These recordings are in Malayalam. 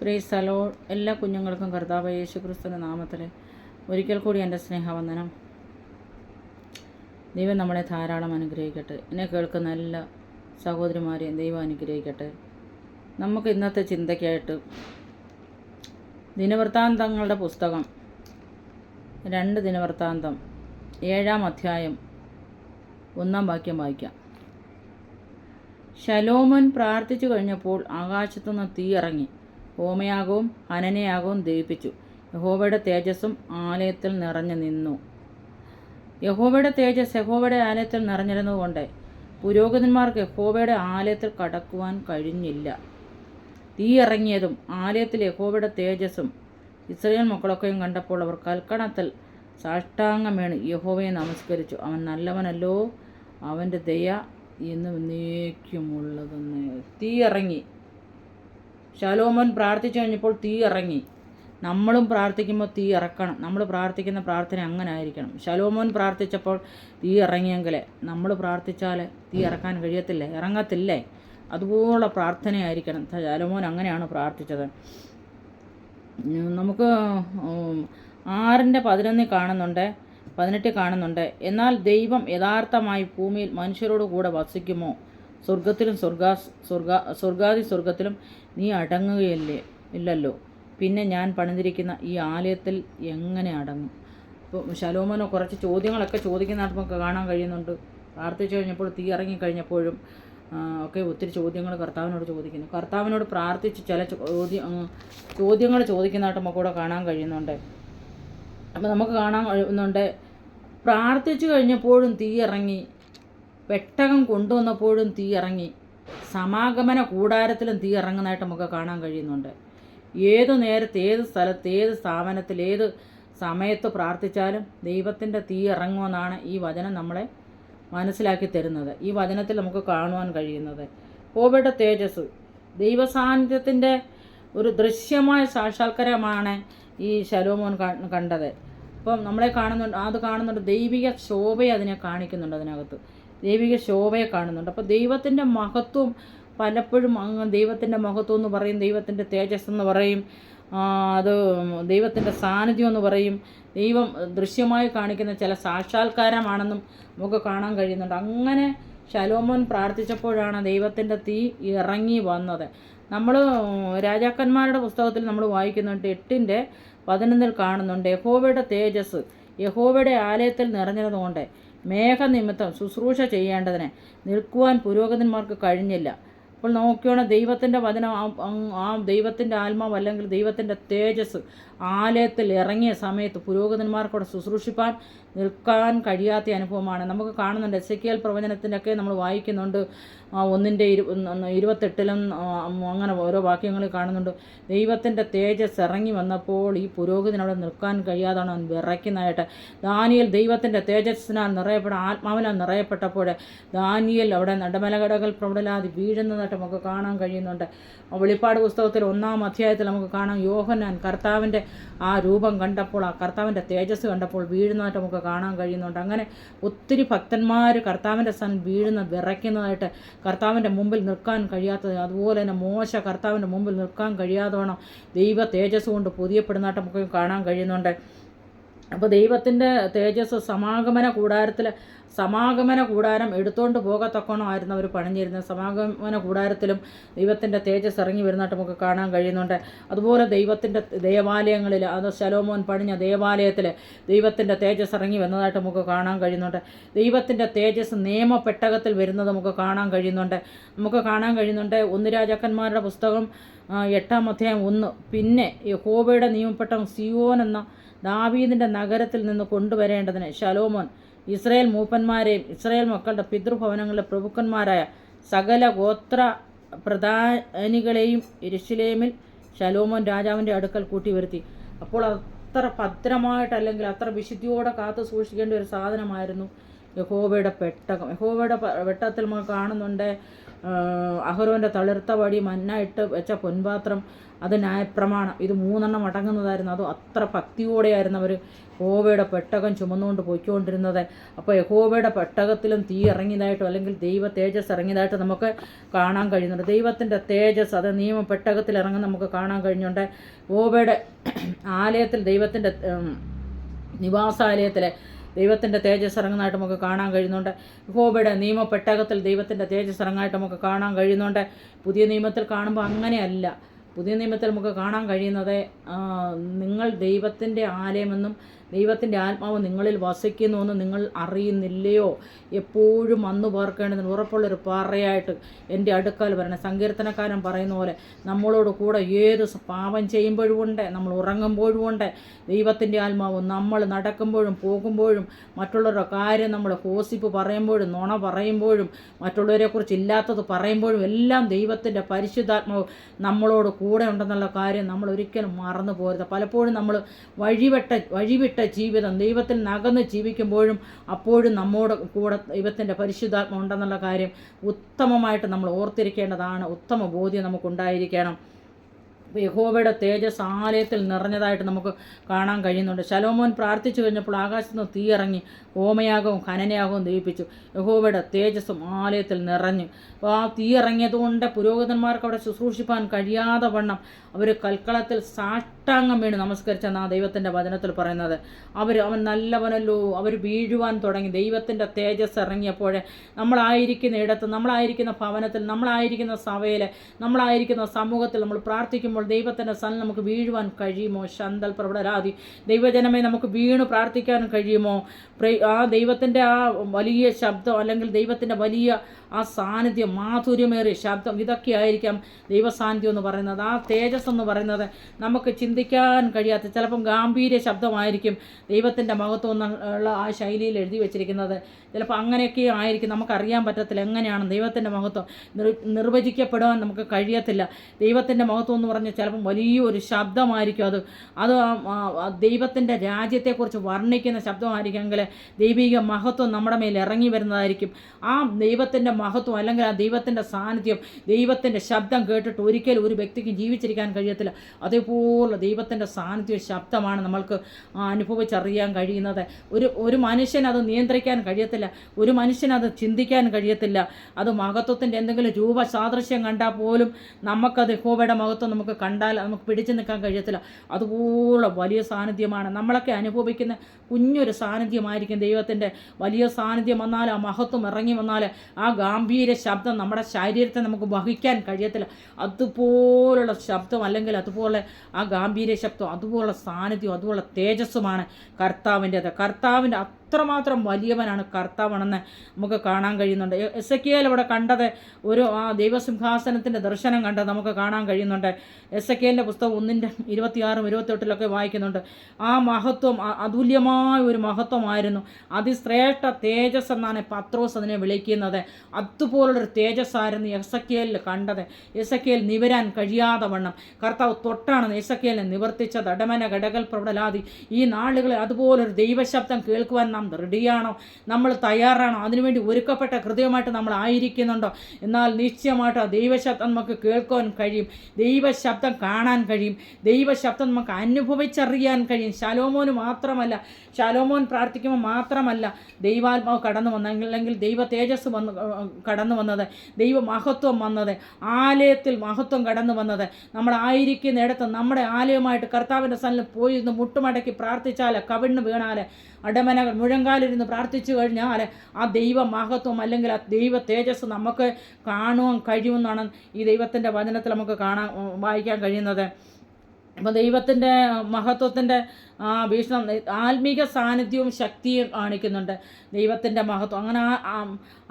പ്രേസ് സലോ എല്ലാ കുഞ്ഞുങ്ങൾക്കും കർത്താവ് യേശു ക്രിസ്തുവിന്റെ നാമത്തിൽ ഒരിക്കൽ കൂടി എന്റെ സ്നേഹവന്ദനം. ദൈവം നമ്മളെ ധാരാളം അനുഗ്രഹിക്കട്ടെ. എന്നെ കേൾക്കുന്ന എല്ലാ സഹോദരിമാരെയും ദൈവം അനുഗ്രഹിക്കട്ടെ. നമുക്ക് ഇന്നത്തെ ചിന്തയ്ക്കായിട്ട് ദിനവൃത്താന്തങ്ങളുടെ പുസ്തകം രണ്ട് ദിനവൃത്താന്തം ഏഴാം അധ്യായം ഒന്നാം വാക്യം വായിക്കാം. ശലോമൻ പ്രാർത്ഥിച്ചു കഴിഞ്ഞപ്പോൾ ആകാശത്തുനിന്ന് തീ ഇറങ്ങി. ഹോമയാഗവും ഹനനയാഗവും ദഹിപ്പിച്ചു. യഹോവയുടെ തേജസ്സും ആലയത്തിൽ നിറഞ്ഞു നിന്നു. യഹോവയുടെ തേജസ് യഹോവയുടെ ആലയത്തിൽ നിറഞ്ഞിരുന്നതുകൊണ്ട് പുരോഹിതന്മാർക്ക് യഹോവയുടെ ആലയത്തിൽ കടക്കുവാൻ കഴിഞ്ഞില്ല. തീ ഇറങ്ങിയതും ആലയത്തിൽ യഹോവയുടെ തേജസ്സും ഇസ്രയേൽ മക്കളൊക്കെയും കണ്ടപ്പോൾ അവർ കൽക്കണത്തിൽ സാഷ്ടാംഗം വീണ് യഹോവയെ നമസ്കരിച്ചു. അവൻ നല്ലവനല്ലോ അവന്റെ ദയ എന്നും എന്നേക്കുമുള്ളതെന്ന്. തീ ഇറങ്ങി. ശലോമോൻ പ്രാർത്ഥിച്ചു കഴിഞ്ഞപ്പോൾ തീ ഇറങ്ങി. നമ്മളും പ്രാർത്ഥിക്കുമ്പോൾ തീ ഇറക്കണം. നമ്മൾ പ്രാർത്ഥിക്കുന്ന പ്രാർത്ഥന അങ്ങനെ ആയിരിക്കണം. ശലോമോൻ പ്രാർത്ഥിച്ചപ്പോൾ തീ ഇറങ്ങിയെങ്കിലേ നമ്മൾ പ്രാർത്ഥിച്ചാൽ തീ ഇറക്കാൻ കഴിയത്തില്ലേ? ഇറങ്ങത്തില്ലേ? അതുപോലെ പ്രാർത്ഥനയായിരിക്കണം. ശലോമോൻ അങ്ങനെയാണ് പ്രാർത്ഥിച്ചത്. നമുക്ക് ആറിന്റെ പതിനൊന്നിൽ കാണുന്നുണ്ട് പതിനെട്ടിൽ കാണുന്നുണ്ട്. എന്നാൽ ദൈവം യഥാർത്ഥമായി ഭൂമിയിൽ മനുഷ്യരോട് കൂടെ വസിക്കുമോ? സ്വർഗത്തിലും സ്വർഗാ സ്വർഗ സ്വർഗാദി സ്വർഗത്തിലും നീ അടങ്ങുകയല്ലേ ഇല്ലല്ലോ. പിന്നെ ഞാൻ പണിതിരിക്കുന്ന ഈ ആലയത്തിൽ എങ്ങനെ അടങ്ങും? ഇപ്പോൾ ശലോമോനോ കുറച്ച് ചോദ്യങ്ങളൊക്കെ ചോദിക്കുന്നതായിട്ട് നമുക്ക് കാണാൻ കഴിയുന്നുണ്ട്. പ്രാർത്ഥിച്ചു കഴിഞ്ഞപ്പോൾ തീ ഇറങ്ങി കഴിഞ്ഞപ്പോഴും ഒക്കെ ഒത്തിരി ചോദ്യങ്ങൾ കർത്താവിനോട് ചോദിക്കുന്നു. കർത്താവിനോട് പ്രാർത്ഥിച്ച് ചില ചോദ്യ ചോദ്യങ്ങൾ ചോദിക്കുന്നതായിട്ട് നമുക്കിവിടെ കാണാൻ കഴിയുന്നുണ്ട്. അപ്പോൾ നമുക്ക് കാണാൻ കഴിയുന്നുണ്ട് പ്രാർത്ഥിച്ചു കഴിഞ്ഞപ്പോഴും തീ ഇറങ്ങി പെട്ടകം കൊണ്ടുവന്നപ്പോഴും തീ ഇറങ്ങി. സമാഗമന കൂടാരത്തിലും തീ ഇറങ്ങുന്നതായിട്ട് നമുക്ക് കാണാൻ കഴിയുന്നുണ്ട്. ഏതു നേരത്ത് ഏത് സ്ഥലത്ത് ഏത് സ്ഥാപനത്തിൽ ഏത് സമയത്ത് പ്രാർത്ഥിച്ചാലും ദൈവത്തിന്റെ തീ ഇറങ്ങുമെന്നാണ് ഈ വചനം നമ്മളെ മനസ്സിലാക്കി തരുന്നത്. ഈ വചനത്തിൽ നമുക്ക് കാണുവാൻ കഴിയുന്നത്. കോവിഡ് തേജസ് ദൈവസാന്നിധ്യത്തിന്റെ ഒരു ദൃശ്യമായ സാക്ഷാത്കാരമാണ് ഈ ശലോമോൻ കണ്ടത്. അപ്പം നമ്മളെ കാണുന്നുണ്ട് അത് കാണുന്നുണ്ട് ദൈവിക ശോഭയെ അതിനെ കാണിക്കുന്നുണ്ട് അതിനകത്ത്. ദൈവിക ശോഭയെ കാണുന്നുണ്ട്. അപ്പോൾ ദൈവത്തിന്റെ മഹത്വം പലപ്പോഴും ദൈവത്തിന്റെ മഹത്വം എന്ന് പറയും ദൈവത്തിന്റെ തേജസ് എന്ന് പറയും അത് ദൈവത്തിന്റെ സാന്നിധ്യം എന്ന് പറയും. ദൈവം ദൃശ്യമായി കാണിക്കുന്ന ചില സാക്ഷാത്കാരമാണെന്നും നമുക്ക് കാണാൻ കഴിയുന്നുണ്ട്. അങ്ങനെ ശലോമോൻ പ്രാർത്ഥിച്ചപ്പോഴാണ് ദൈവത്തിന്റെ തീ ഇറങ്ങി വന്നത്. നമ്മൾ രാജാക്കന്മാരുടെ പുസ്തകത്തിൽ നമ്മൾ വായിക്കുന്നുണ്ട് എട്ടിന്റെ പതിനൊന്നിൽ കാണുന്നുണ്ട് യഹോവയുടെ തേജസ് യഹോവയുടെ ആലയത്തിൽ നിറഞ്ഞതുകൊണ്ട് മേഘനിമിത്തം ശുശ്രൂഷ ചെയ്യേണ്ടതിന് നിൽക്കുവാൻ പുരോഹിതന്മാർക്ക് കഴിഞ്ഞില്ല. അപ്പോൾ നോക്കിയോണം ദൈവത്തിന്റെ വചനം ആ- ദൈവത്തിന്റെ ആത്മാവ് അല്ലെങ്കിൽ ദൈവത്തിന്റെ തേജസ് ആലയത്തിൽ ഇറങ്ങിയ സമയത്ത് പുരോഹിതന്മാർക്കൂടെ ശുശ്രൂഷിപ്പാൻ നിൽക്കാൻ കഴിയാത്ത അനുഭവമാണ്. നമുക്ക് കാണുന്നുണ്ട് എസ് കെ എൽ പ്രവചനത്തിന്റെയൊക്കെ നമ്മൾ വായിക്കുന്നുണ്ട്. ഒന്നിന്റെ ഇരു ഇരുപത്തെട്ടിലും അങ്ങനെ ഓരോ വാക്യങ്ങളിൽ കാണുന്നുണ്ട്. ദൈവത്തിന്റെ തേജസ് ഇറങ്ങി വന്നപ്പോൾ ഈ പുരോഹിതനവിടെ നിൽക്കാൻ കഴിയാതാണ്. വിറയ്ക്കുന്നതായിട്ട് ദാനിയൽ ദൈവത്തിന്റെ തേജസ്സിനാൽ നിറയപ്പെട്ട ആത്മാവിനാൽ നിറയപ്പെട്ടപ്പോൾ ദാനിയൽ അവിടെ നടമലകടകൾ പ്രബലലാതി വീഴുന്നതായിട്ട് നമുക്ക് കാണാൻ കഴിയുന്നുണ്ട്. വെളിപ്പാട് പുസ്തകത്തിൽ ഒന്നാം അധ്യായത്തിൽ നമുക്ക് കാണാം. യോഹന്നാൻ കർത്താവിന്റെ ആ രൂപം കണ്ടപ്പോൾ ആ കർത്താവിന്റെ തേജസ് കണ്ടപ്പോൾ വീഴുന്നതായിട്ട് നമുക്ക് കാണാൻ കഴിയുന്നുണ്ട്. അങ്ങനെ ഒത്തിരി ഭക്തന്മാർ കർത്താവിന്റെ സ്ഥാനം വീഴുന്ന വിറയ്ക്കുന്നതായിട്ട് കർത്താവിന്റെ മുമ്പിൽ നിൽക്കാൻ കഴിയാത്തത് അതുപോലെ തന്നെ മോശ കർത്താവിന്റെ മുമ്പിൽ നിൽക്കാൻ കഴിയാതോണം ദൈവ തേജസ് കൊണ്ട് പുതിയപ്പെടുന്നതായിട്ട് നമുക്ക് കാണാൻ കഴിയുന്നുണ്ട്. അപ്പോൾ ദൈവത്തിന്റെ തേജസ് സമാഗമന കൂടാരത്തിൽ സമാഗമന കൂടാരം എടുത്തുകൊണ്ട് പോകത്തക്കണമായിരുന്നു അവർ പണിഞ്ഞിരുന്നത്. സമാഗമന കൂടാരത്തിലും ദൈവത്തിന്റെ തേജസ് ഇറങ്ങി വരുന്നതായിട്ട് നമുക്ക് കാണാൻ കഴിയുന്നുണ്ട്. അതുപോലെ ദൈവത്തിന്റെ ദേവാലയങ്ങളിൽ അത് ശലോമോൻ പണിഞ്ഞ ദേവാലയത്തിൽ ദൈവത്തിന്റെ തേജസ് ഇറങ്ങി വന്നതായിട്ട് നമുക്ക് കാണാൻ കഴിയുന്നുണ്ട്. ദൈവത്തിന്റെ തേജസ് നിയമപ്പെട്ടകത്തിൽ വരുന്നത് നമുക്ക് കാണാൻ കഴിയുന്നുണ്ട്. നമുക്ക് കാണാൻ കഴിയുന്നുണ്ട് ഒന്ന് രാജാക്കന്മാരുടെ പുസ്തകം എട്ടാം അധ്യായം ഒന്ന്. പിന്നെ യഹോബയുടെ നിയമപ്പെട്ടം സിയോൻ എന്ന ദാവീദിന്റെ നഗരത്തിൽ നിന്ന് കൊണ്ടുവരേണ്ടതിന് ശലോമോൻ ഇസ്രയേൽ മൂപ്പന്മാരെയും ഇസ്രയേൽ മക്കളുടെ പിതൃഭവനങ്ങളിലെ പ്രഭുക്കന്മാരായ സകല ഗോത്ര പ്രധാനികളെയും യെരൂശലേമിൽ ശലോമോൻ രാജാവിന്റെ അടുക്കൽ കൂട്ടി വരുത്തി അപ്പോൾ അത്ര ഭദ്രമായിട്ട് അല്ലെങ്കിൽ അത്ര വിശുദ്ധിയോടെ കാത്തു സൂക്ഷിക്കേണ്ട ഒരു സാധനമായിരുന്നു യഹോവയുടെ പെട്ടകം. യഹോവയുടെ വെട്ടത്തിൽ നമ്മൾ കാണുന്നുണ്ട് അഹരോന്റെ തളിർത്ത വടി മന്നായിട്ട് വെച്ച പൊൻപാത്രം അത് ന്യായപ്രമാണം. ഇത് മൂന്നെണ്ണം അടങ്ങുന്നതായിരുന്നു. അത് അത്ര ഭക്തിയോടെയായിരുന്നു അവർ യഹോവയുടെ പെട്ടകം ചുമന്നുകൊണ്ട് പോയിക്കൊണ്ടിരുന്നത്. അപ്പോൾ യഹോവയുടെ പെട്ടകത്തിലും തീ ഇറങ്ങിയതായിട്ടോ അല്ലെങ്കിൽ ദൈവ തേജസ് ഇറങ്ങിയതായിട്ട് നമുക്ക് കാണാൻ കഴിയുന്നുണ്ട്. ദൈവത്തിന്റെ തേജസ് അത് നിയമ പെട്ടകത്തിൽ ഇറങ്ങുന്ന നമുക്ക് കാണാൻ കഴിഞ്ഞുണ്ട്. യഹോവയുടെ ആലയത്തിൽ ദൈവത്തിന്റെ നിവാസാലയത്തിലെ ദൈവത്തിന്റെ തേജസ് ഇറങ്ങുന്നതായിട്ട് നമുക്ക് കാണാൻ കഴിയുന്നുണ്ട്. ഹോബയുടെ നിയമപ്പെട്ടകത്തിൽ ദൈവത്തിന്റെ തേജസ് ഇറങ്ങായിട്ട് നമുക്ക് കാണാൻ കഴിയുന്നുണ്ട്. പുതിയ നിയമത്തിൽ കാണുമ്പോൾ അങ്ങനെയല്ല. പുതിയ നിയമത്തിൽ നമുക്ക് കാണാൻ കഴിയുന്നത് നിങ്ങൾ ദൈവത്തിന്റെ ആലയമെന്നും ദൈവത്തിന്റെ ആത്മാവ് നിങ്ങളിൽ വസിക്കുന്നു എന്ന് നിങ്ങൾ അറിയുന്നില്ലയോ? എപ്പോഴും അന്ന് പാർക്കേണ്ടതിന് ഉറപ്പുള്ളൊരു പാറയായിട്ട് എന്റെ അടുക്കൽ വരണം. സങ്കീർത്തനക്കാരൻ പറയുന്ന പോലെ നമ്മളോട് കൂടെ ഏത് പാപം ചെയ്യുമ്പോഴും ഉണ്ട് നമ്മൾ ഉറങ്ങുമ്പോഴും ഉണ്ട്. ദൈവത്തിന്റെ ആത്മാവ് നമ്മൾ നടക്കുമ്പോഴും പോകുമ്പോഴും മറ്റുള്ളവരുടെ കാര്യം നമ്മൾ ഹോസിപ്പ് പറയുമ്പോഴും നുണ പറയുമ്പോഴും മറ്റുള്ളവരെക്കുറിച്ച് ഇല്ലാത്തത് പറയുമ്പോഴും എല്ലാം ദൈവത്തിന്റെ പരിശുദ്ധാത്മാവ് നമ്മളോട് കൂടെ ഉണ്ടെന്നുള്ള കാര്യം നമ്മൾ ഒരിക്കലും മറന്നു പോരുത്. പലപ്പോഴും നമ്മൾ വഴിവിട്ട വഴിവിട്ട ജീവിതം ദൈവത്തിൽ നകന്ന് ജീവിക്കുമ്പോഴും അപ്പോഴും നമ്മോട് കൂടെ ദൈവത്തിന്റെ പരിശുദ്ധാത്മ ഉണ്ടെന്നുള്ള കാര്യം ഉത്തമമായിട്ട് നമ്മൾ ഓർത്തിരിക്കേണ്ടതാണ്. ഉത്തമ ബോധ്യം നമുക്കുണ്ടായിരിക്കണം. യഹോവയുടെ തേജസ് ആലയത്തിൽ നിറഞ്ഞതായിട്ട് നമുക്ക് കാണാൻ കഴിയുന്നുണ്ട്. ശലോമോൻ പ്രാർത്ഥിച്ചു കഴിഞ്ഞപ്പോൾ ആകാശത്ത് നിന്ന് തീയിറങ്ങി ഹോമയാഗവും ഖനനയാഗവും യഹോബയുടെ യഹോവയുടെ തേജസ്സും ആലയത്തിൽ നിറഞ്ഞു. അപ്പോൾ ആ തീയിറങ്ങിയതുകൊണ്ട് പുരോഹിതന്മാർക്ക് അവിടെ ശുശ്രൂഷിപ്പാൻ കഴിയാതെ വണ്ണം. അവർ കൽക്കളത്തിൽ സാഷ്ടാംഗം വീണ് നമസ്കരിച്ചെന്ന് ആ ദൈവത്തിന്റെ വചനത്തിൽ പറയുന്നത്. അവർ അവൻ നല്ലവനല്ലോ അവർ വീഴുവാൻ തുടങ്ങി. ദൈവത്തിന്റെ തേജസ് ഇറങ്ങിയപ്പോഴേ നമ്മളായിരിക്കുന്ന ഇടത്ത് നമ്മളായിരിക്കുന്ന ഭവനത്തിൽ നമ്മളായിരിക്കുന്ന സഭയിൽ നമ്മളായിരിക്കുന്ന സമൂഹത്തിൽ നമ്മൾ പ്രാർത്ഥിക്കുമ്പോൾ ദൈവത്തിന്റെ സൻ നമുക്ക് വീഴുവാൻ കഴിയുമോ? ശന്തൽ പ്രബലരാതി ദൈവജനമേ നമുക്ക് വീണു പ്രാർത്ഥിക്കാൻ കഴിയുമോ? ആ ദൈവത്തിന്റെ ആ വലിയ ശബ്ദം അല്ലെങ്കിൽ ദൈവത്തിന്റെ വലിയ ആ സാന്നിധ്യം മാധുര്യമേറിയ ശബ്ദം ഇതൊക്കെ ആയിരിക്കാം ദൈവസാന്നിധ്യം എന്ന് പറയുന്നത്. ആ തേജസ് എന്ന് പറയുന്നത് നമുക്ക് ചിന്തിക്കാൻ കഴിയാത്ത ചിലപ്പം ഗാംഭീര്യ ശബ്ദമായിരിക്കും ദൈവത്തിന്റെ മഹത്വം എന്നുള്ള ആ ശൈലിയിൽ എഴുതി വെച്ചിരിക്കുന്നത്. ചിലപ്പോൾ അങ്ങനെയൊക്കെ ആയിരിക്കും. നമുക്കറിയാൻ പറ്റത്തില്ല എങ്ങനെയാണ് ദൈവത്തിന്റെ മഹത്വം. നിർ നിർവചിക്കപ്പെടുവാൻ നമുക്ക് കഴിയത്തില്ല. ദൈവത്തിന്റെ മഹത്വം എന്ന് പറഞ്ഞാൽ ചിലപ്പം വലിയൊരു ശബ്ദമായിരിക്കും അത്. അത് ദൈവത്തിന്റെ രാജ്യത്തെക്കുറിച്ച് വർണിക്കുന്ന ശബ്ദമായിരിക്കുമെങ്കിൽ ദൈവിക മഹത്വം നമ്മുടെ മേൽ ഇറങ്ങി വരുന്നതായിരിക്കും. ആ ദൈവത്തിന്റെ മഹത്വം അല്ലെങ്കിൽ ആ ദൈവത്തിന്റെ സാന്നിധ്യം ദൈവത്തിന്റെ ശബ്ദം കേട്ടിട്ട് ഒരിക്കലും ഒരു വ്യക്തിക്ക് ജീവിച്ചിരിക്കാൻ കഴിയത്തില്ല. അതേപോലെ ദൈവത്തിന്റെ സാന്നിധ്യം ശബ്ദമാണ് നമ്മൾക്ക് അനുഭവിച്ചറിയാൻ കഴിയുന്നത്. ഒരു ഒരു മനുഷ്യൻ അത് നിയന്ത്രിക്കാൻ കഴിയത്തില്ല. ഒരു മനുഷ്യൻ അത് ചിന്തിക്കാൻ കഴിയത്തില്ല. അത് മഹത്വത്തിന്റെ എന്തെങ്കിലും രൂപ സാദൃശ്യം കണ്ടാൽ പോലും നമുക്കത് ഹോബയുടെ മഹത്വം നമുക്ക് കണ്ടാൽ നമുക്ക് പിടിച്ചു നിൽക്കാൻ കഴിയത്തില്ല. അതുപോലെ വലിയ സാന്നിധ്യമാണ്. നമ്മളൊക്കെ അനുഭവിക്കുന്ന കുഞ്ഞൊരു സാന്നിധ്യമായിരിക്കും ദൈവത്തിന്റെ വലിയ സാന്നിധ്യം വന്നാൽ ആ മഹത്വം ഇറങ്ങി വന്നാൽ ആ ഗാംഭീര്യ ശബ്ദം നമ്മുടെ ശരീരത്തെ നമുക്ക് വഹിക്കാൻ കഴിയത്തില്ല. അതുപോലുള്ള ശബ്ദം അല്ലെങ്കിൽ അതുപോലെ ആ ഗാംഭീര്യ ശബ്ദം അതുപോലുള്ള സാന്നിധ്യം അതുപോലെ തേജസ്സുമാണ് കർത്താവിന്റെത്. കർത്താവിന്റെ അത്രമാത്രം വലിയവനാണ് കർത്താവണെന്ന് നമുക്ക് കാണാൻ കഴിയുന്നുണ്ട്. എസ് എ ഇവിടെ കണ്ടത് ഒരു ആ ദൈവസിംഹാസനത്തിന്റെ ദർശനം കണ്ടത് നമുക്ക് കാണാൻ കഴിയുന്നുണ്ട്. എസ് എ പുസ്തകം ഒന്നിന്റെ ഇരുപത്തിയാറും ഇരുപത്തെട്ടിലൊക്കെ വായിക്കുന്നുണ്ട്. ആ മഹത്വം അതുല്യമായ ഒരു മഹത്വമായിരുന്നു. അതിശ്രേഷ്ഠ തേജസ് എന്നാണ് പത്രോസ് അതിനെ വിളിക്കുന്നത്. അതുപോലുള്ളൊരു തേജസ്സായിരുന്നു എല്ലിൽ കണ്ടത്. എസ് എക്കിയൽ നിവരാൻ കഴിയാതെ വണ്ണം. കർത്താവ് തൊട്ടാണ് എസ് എക്കിയലിനെ നിവർത്തിച്ചത്. അടമന ഘടകൽ പ്രബലാതി ഈ നാളുകളിൽ അതുപോലൊരു ദൈവശബ്ദം കേൾക്കുവാൻ നാം റെഡിയാണോ? നമ്മൾ തയ്യാറാണോ? അതിനുവേണ്ടി ഒരുക്കപ്പെട്ട ഹൃദയമായിട്ട് നമ്മൾ ആയിരിക്കുന്നുണ്ടോ? എന്നാൽ നിശ്ചയമായിട്ട് ദൈവശബ്ദം നമുക്ക് കേൾക്കുവാൻ കഴിയും. ദൈവശബ്ദം കാണാൻ കഴിയും. ദൈവശബ്ദം നമുക്ക് അനുഭവിച്ചറിയാൻ കഴിയും. ശലോമോന് മാത്രമല്ല ശലോമോൻ പ്രാർത്ഥിക്കുമ്പോൾ മാത്രമല്ല ദൈവാത്മാവ് കടന്നു വന്ന അല്ലെങ്കിൽ ദൈവ തേജസ് വന്ന് കടന്നു വന്നത്. ദൈവ മഹത്വം വന്നത്. ആലയത്തിൽ മഹത്വം കടന്നു വന്നത്. നമ്മളായിരിക്കുന്നിടത്ത് നമ്മുടെ ആലയമായിട്ട് കർത്താവിന്റെ സ്ഥലം പോയി മുട്ടുമടക്കി പ്രാർത്ഥിച്ചാൽ കവിണ്ണ് വീണാൽ അടമനകൾ മുഴങ്കാലിരുന്ന് പ്രാർത്ഥിച്ചു കഴിഞ്ഞാൽ ആ ദൈവ മഹത്വം അല്ലെങ്കിൽ ആ ദൈവ തേജസ് നമുക്ക് കാണുവാൻ കഴിയുമെന്നാണ് ഈ ദൈവത്തിന്റെ വചനത്തിൽ നമുക്ക് കാണാൻ വായിക്കാൻ കഴിയുന്നത്. അപ്പോൾ ദൈവത്തിന്റെ മഹത്വത്തിന്റെ ആ ഭീഷണം ആത്മീക സാന്നിധ്യവും ശക്തിയും കാണിക്കുന്നുണ്ട്. ദൈവത്തിന്റെ മഹത്വം. അങ്ങനെ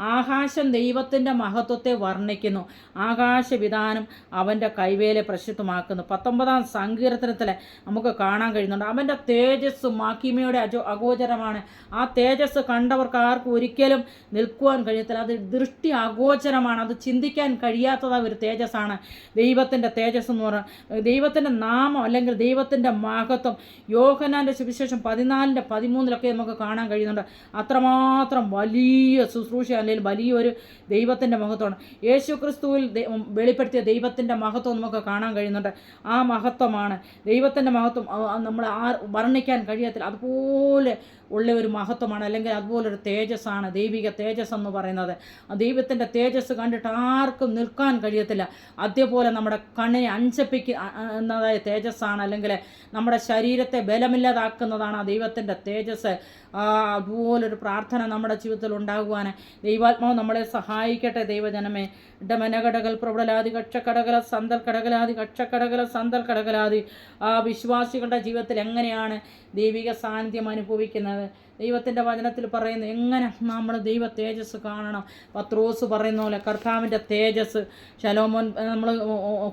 ആകാശം ദൈവത്തിന്റെ മഹത്വത്തെ വർണിക്കുന്നു. ആകാശവിധാനം അവന്റെ കൈവേലെ പ്രസിദ്ധമാക്കുന്നു പത്തൊമ്പതാം സങ്കീർത്തനത്തിൽ നമുക്ക് കാണാൻ കഴിയുന്നുണ്ട്. അവന്റെ തേജസ് മാക്കിമയുടെ അജോ അഗോചരമാണ്. ആ തേജസ് കണ്ടവർക്ക് ആർക്കും ഒരിക്കലും നിൽക്കുവാൻ കഴിയത്തില്ല. അത് ദൃഷ്ടി അഗോചരമാണ്. അത് ചിന്തിക്കാൻ കഴിയാത്തതായ ഒരു തേജസ്സാണ്. ദൈവത്തിന്റെ തേജസ് എന്ന് പറഞ്ഞാൽ ദൈവത്തിന്റെ നാമം അല്ലെങ്കിൽ ദൈവത്തിന്റെ മഹത്വം യോഗ യോഹന്നാന്റെ സുവിശേഷം പതിനാലിന്റെ പതിമൂന്നിലൊക്കെ നമുക്ക് കാണാൻ കഴിയുന്നുണ്ട്. അത്രമാത്രം വലിയ ശുശ്രൂഷ അല്ലെങ്കിൽ വലിയൊരു ദൈവത്തിന്റെ മഹത്വമാണ്. യേശു ക്രിസ്തുവിൽ വെളിപ്പെടുത്തിയ ദൈവത്തിന്റെ മഹത്വം നമുക്ക് കാണാൻ കഴിയുന്നുണ്ട്. ആ മഹത്വമാണ്. ദൈവത്തിന്റെ മഹത്വം നമ്മൾ ആ വർണിക്കാൻ കഴിയത്തില്ല അതുപോലെ ഉള്ള ഒരു മഹത്വമാണ് അല്ലെങ്കിൽ അതുപോലൊരു തേജസ്സാണ്. ദൈവിക തേജസ് എന്ന് പറയുന്നത്. ആ ദൈവത്തിന്റെ തേജസ് കണ്ടിട്ട് ആർക്കും നിൽക്കാൻ കഴിയത്തില്ല. അതേപോലെ നമ്മുടെ കണ്ണിനെ അഞ്ചപ്പിക്കുന്നതായ തേജസ്സാണ് അല്ലെങ്കിൽ നമ്മുടെ ശരീരത്തെ ബലമില്ലാതാക്കുന്നതാണ് ആ ദൈവത്തിന്റെ തേജസ്. അതുപോലൊരു പ്രാർത്ഥന നമ്മുടെ ജീവിതത്തിൽ ഉണ്ടാകുവാൻ ദൈവാത്മാവ് നമ്മളെ സഹായിക്കട്ടെ ദൈവജനമേ. ഡമനഘടകൽ പ്രബലാദി കക്ഷക്കടകല സന്തൽ കടകലാദി കക്ഷക്കടകല സന്തൽ കടകലാദി ആ വിശ്വാസികളുടെ ജീവിതത്തിൽ എങ്ങനെയാണ് ദൈവിക സാന്നിധ്യം അനുഭവിക്കുന്നത്? ദൈവത്തിന്റെ വചനത്തിൽ പറയുന്നത് എങ്ങനെ നമ്മൾ ദൈവ തേജസ് കാണണം? പത്രോസ് പറയുന്ന പോലെ കർത്താവിന്റെ തേജസ് ശലോമോൻ നമ്മൾ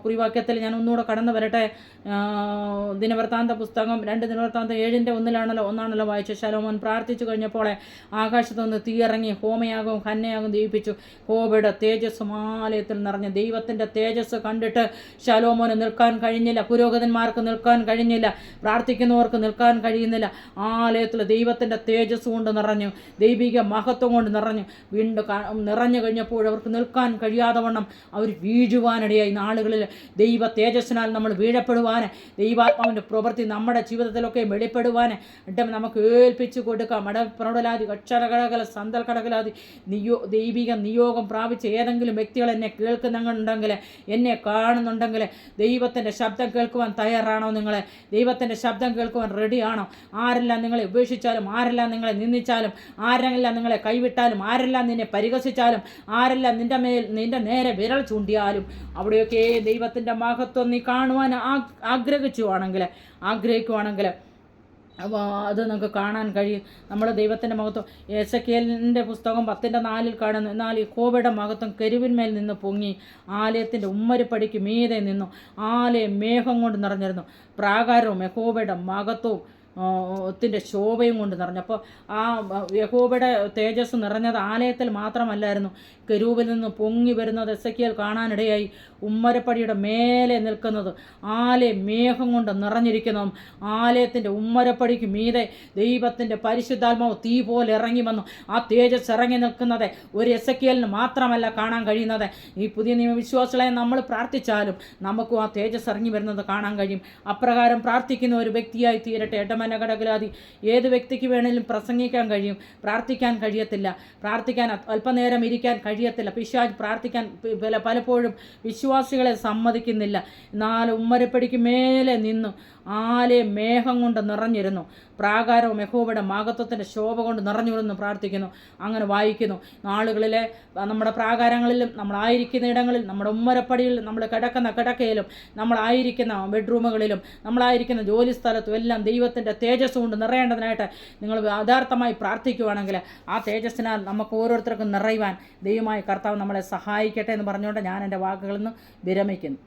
കുറിവാക്യത്തിൽ ഞാൻ ഒന്നുകൂടെ കടന്നു വരട്ടെ. ദിനവൃത്താന്ത പുസ്തകം രണ്ട് ദിനവൃത്താന്ത ഏഴിന്റെ ഒന്നിലാണല്ലോ ഒന്നാണല്ലോ വായിച്ചത്. ശലോമോൻ പ്രാർത്ഥിച്ചു കഴിഞ്ഞപ്പോൾ ആകാശത്ത് നിന്ന് തീയിറങ്ങി ഹോമയാകും ഹന്നയാകും ദീപിച്ചു ഹോബയുടെ തേജസ് ആലയത്തിൽ നിറഞ്ഞ ദൈവത്തിന്റെ തേജസ് കണ്ടിട്ട് ശലോമോന് നിൽക്കാൻ കഴിഞ്ഞില്ല. പുരോഗതിന്മാർക്ക് നിൽക്കാൻ കഴിഞ്ഞില്ല. പ്രാർത്ഥിക്കുന്നവർക്ക് നിൽക്കാൻ കഴിയുന്നില്ല. ആലയത്തിൽ ദൈവത്തിന്റെ തേജസ് കൊണ്ട് നിറഞ്ഞു ദൈവിക മഹത്വം കൊണ്ട് നിറഞ്ഞു. വീണ്ടും നിറഞ്ഞു കഴിഞ്ഞപ്പോൾ അവർക്ക് നിൽക്കാൻ കഴിയാതെ വണ്ണം അവർ വീഴുവാനിടയായി. നാളുകളിൽ ദൈവ തേജസ്സിനാൽ നമ്മൾ വീഴപ്പെടുവാൻ ദൈവാത്മാവിന്റെ പ്രവൃത്തി നമ്മുടെ ജീവിതത്തിലൊക്കെ വെളിപ്പെടുവാൻ ഇടം നമുക്ക് ഏൽപ്പിച്ചു കൊടുക്കാം. മട പ്രൗഢലാതി അക്ഷരകടകല സന്തൽ കടകലാതി നിയോ ദൈവിക നിയോഗം പ്രാപിച്ച ഏതെങ്കിലും വ്യക്തികൾ എന്നെ കേൾക്കുന്നുണ്ടെങ്കിൽ എന്നെ കാണുന്നുണ്ടെങ്കിൽ ദൈവത്തിന്റെ ശബ്ദം കേൾക്കുവാൻ തയ്യാറാണോ നിങ്ങൾ ദൈവത്തിന്റെ ശബ്ദം കേൾക്കുവാൻ റെഡിയാണോ ആരെല്ലാം നിങ്ങളെ ഉപേക്ഷിച്ചാലും ആരെല്ലാം നിങ്ങളെ നിന്ദിച്ചാലും ആരെല്ലാം നിങ്ങളെ കൈവിട്ടാലും ആരെല്ലാം നിന്നെ പരിഹസിച്ചാലും ആരെല്ലാം നിന്റെ മേൽ നിന്റെ നേരെ വിരൽ ചൂണ്ടിയാലും അവിടെയൊക്കെ ദൈവത്തിന്റെ മഹത്വം നീ കാണുവാൻ ആഗ്രഹിച്ചുവാണെങ്കിൽ ആഗ്രഹിക്കുവാണെങ്കിൽ അപ്പോൾ അത് നമുക്ക് കാണാൻ കഴിയും. നമ്മൾ ദൈവത്തിന്റെ മഹത്വം എസക്കേലിന്റെ പുസ്തകം പത്തിന്റെ നാലിൽ കാണുന്നു. എന്നാൽ കോവയുടെ മഹത്വം കരുവിന്മേൽ നിന്ന് പൊങ്ങി ആലയത്തിന്റെ ഉമ്മരിപ്പടിക്ക് മീതെ നിന്നു ആലയം മേഘം കൊണ്ട് നിറഞ്ഞിരുന്നു. പ്രാകാരവും യഹോബയുടെ മഹത്വവും ത്തിന്റെ ശോഭയും കൊണ്ട് നിറഞ്ഞു. അപ്പോൾ ആ യഹോബയുടെ തേജസ് നിറഞ്ഞത് ആലയത്തിൽ മാത്രമല്ലായിരുന്നു. കരൂപിൽ നിന്ന് പൊങ്ങി വരുന്നത് എസക്കിയൽ കാണാനിടയായി. ഉമ്മരപ്പടിയുടെ മേലെ നിൽക്കുന്നത് ആലയം മേഘം കൊണ്ട് നിറഞ്ഞിരിക്കുന്നതും ആലയത്തിന്റെ ഉമ്മരപ്പടിക്ക് മീതെ ദൈവത്തിന്റെ പരിശുദ്ധാത്മാവ് തീ പോലെ ഇറങ്ങി വന്നു. ആ തേജസ് ഇറങ്ങി നിൽക്കുന്നത് ഒരു എസക്കിയലിന് മാത്രമല്ല കാണാൻ കഴിയുന്നത്. ഈ പുതിയ നിയമവിശ്വാസികളെ നമ്മൾ പ്രാർത്ഥിച്ചാലും നമുക്കും ആ തേജസ് ഇറങ്ങി വരുന്നത് കാണാൻ കഴിയും. അപ്രകാരം പ്രാർത്ഥിക്കുന്ന ഒരു വ്യക്തിയായി തീരട്ടെ. എടമനകടകലാതി ഏത് വ്യക്തിക്ക് വേണേലും പ്രസംഗിക്കാൻ കഴിയും. പ്രാർത്ഥിക്കാൻ കഴിയത്തില്ല. പ്രാർത്ഥിക്കാൻ അല്പനേരം ഇരിക്കാൻ കഴിയത്തില്ല. പിശാജ് പ്രാർത്ഥിക്കാൻ പല പലപ്പോഴും വിശ്വാസികളെ സമ്മതിക്കുന്നില്ല. നാല് ഉമ്മരപ്പടിക്ക് മേലെ നിന്നു. ആലെ മേഘം കൊണ്ട് നിറഞ്ഞിരുന്നു. പ്രാകാരവും യഹോവയുടെ മഹത്വത്തിന്റെ ശോഭ കൊണ്ട് നിറഞ്ഞിരുന്നു പ്രാർത്ഥിക്കുന്നു. അങ്ങനെ വായിക്കുന്നു. നാളുകളിലെ നമ്മുടെ പ്രാകാരങ്ങളിലും നമ്മളായിരിക്കുന്ന ഇടങ്ങളിൽ നമ്മുടെ ഉമ്മരപ്പടിയിൽ നമ്മൾ കിടക്കുന്ന കിടക്കയിലും നമ്മളായിരിക്കുന്ന ബെഡ്റൂമുകളിലും നമ്മളായിരിക്കുന്ന ജോലി സ്ഥലത്തും എല്ലാം ദൈവത്തിന്റെ തേജസ് കൊണ്ട് നിറയേണ്ടതിനായിട്ട് നിങ്ങൾ യഥാർത്ഥമായി പ്രാർത്ഥിക്കുവാണെങ്കിൽ ആ തേജസ്സിനാൽ നമുക്ക് ഓരോരുത്തർക്കും നിറയുവാൻ ദൈവമായി കർത്താവ് നമ്മളെ സഹായിക്കട്ടെ എന്ന് പറഞ്ഞുകൊണ്ട് ഞാൻ എന്റെ വാക്കുകളിൽ നിന്ന് വിരമിക്കുന്നു.